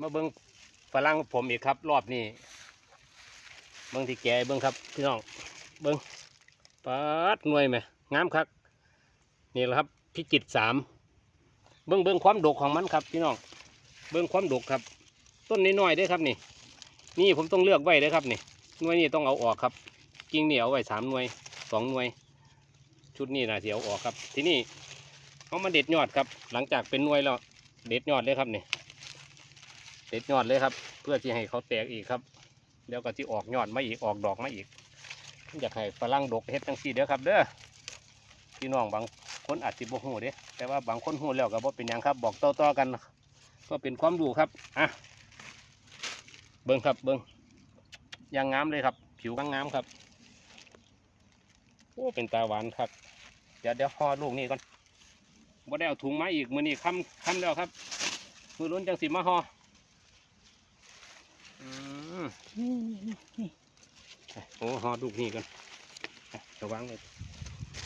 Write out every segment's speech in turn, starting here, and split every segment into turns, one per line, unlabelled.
มาเบิ้งฝรั่งผมอีกครับ รอบนี้เบิ้งที่แกเบิ้งครับพี่น้องเบิ้งปัดหน่วยไหมงามครับนี่แหละครับพิจิตสามเบิ้งเบิ้งความดกของมันครับพี่น้องเบิ้งความดกครับ ต้นน้อยๆเด้ครับนี่ นี่ผมต้องเลือกไว้เด้ครับนี่หน่วยนี้ต้องเอาออกครับกิ่งนี่เอาไว้สามหน่วยสองหน่วย ชุดนี้นะเสียเอาออกครับ ที่นี่เขามาเด็ดยอดครับ หลังจากเป็นหน่วยแล้วเด็ดยอดเลยครับนี่ เด็ดยอดเลยครับ เพื่อที่ให้เขาแตกอีกครับเดี๋ยวก็ที่ออกยอดมาอีกออกดอกมาอีกอยากให้ฝรั่งดกเฮ็ดจังซี่เด้อครับ เด้อพี่น้องบางคนอาจสิบ่ฮู้เด้แต่ว่าบางคนฮู้แล้วก็บ่เป็นหยังครับ บอกต่อๆกัน ก็เป็นความรู้ครับอะเบิ่งครับเบิ่งยางงามเลยครับ ผิวกางงามครับโอ้เป็นตาหวานครับเดี๋ยวเดี๋ยวห่อลูกนี่ก่อนบ่ได้เอาถุงมาอีกมือนี้ค่ำค่ำแล้วครับมือล้นจังสิมาห่อ อืมโอ้หอดูกนี่กันอะระวังเลย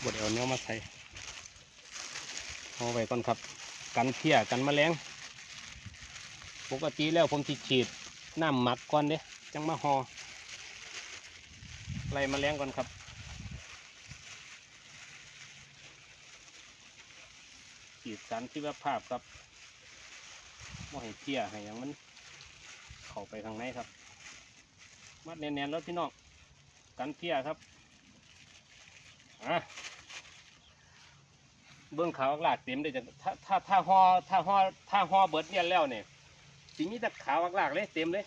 บดเอาเนื้อมาใส่เอาไว้ก่อนครับ กันเพี้ยกันแมลงปกติแล้วผมฉีดน้ำหมักก่อนเด้จังมาหอไล่แมลงก่อนครับฉีดสารชีวภาพครับว่าให้เพี้ยให้ยังมัน เข้าไปข้างในครับ มัดแน่นๆแล้วพี่น้องกันเพี้ยครับอะเบื้องขาวลากเต็มเลยจ้ะถ้าถ้าถ้าห่อถ้าห่อถ้าห่อเบิดเนี่ยแล้วเนี่ยสีมีแต่ขาวลากเลยเต็มเลย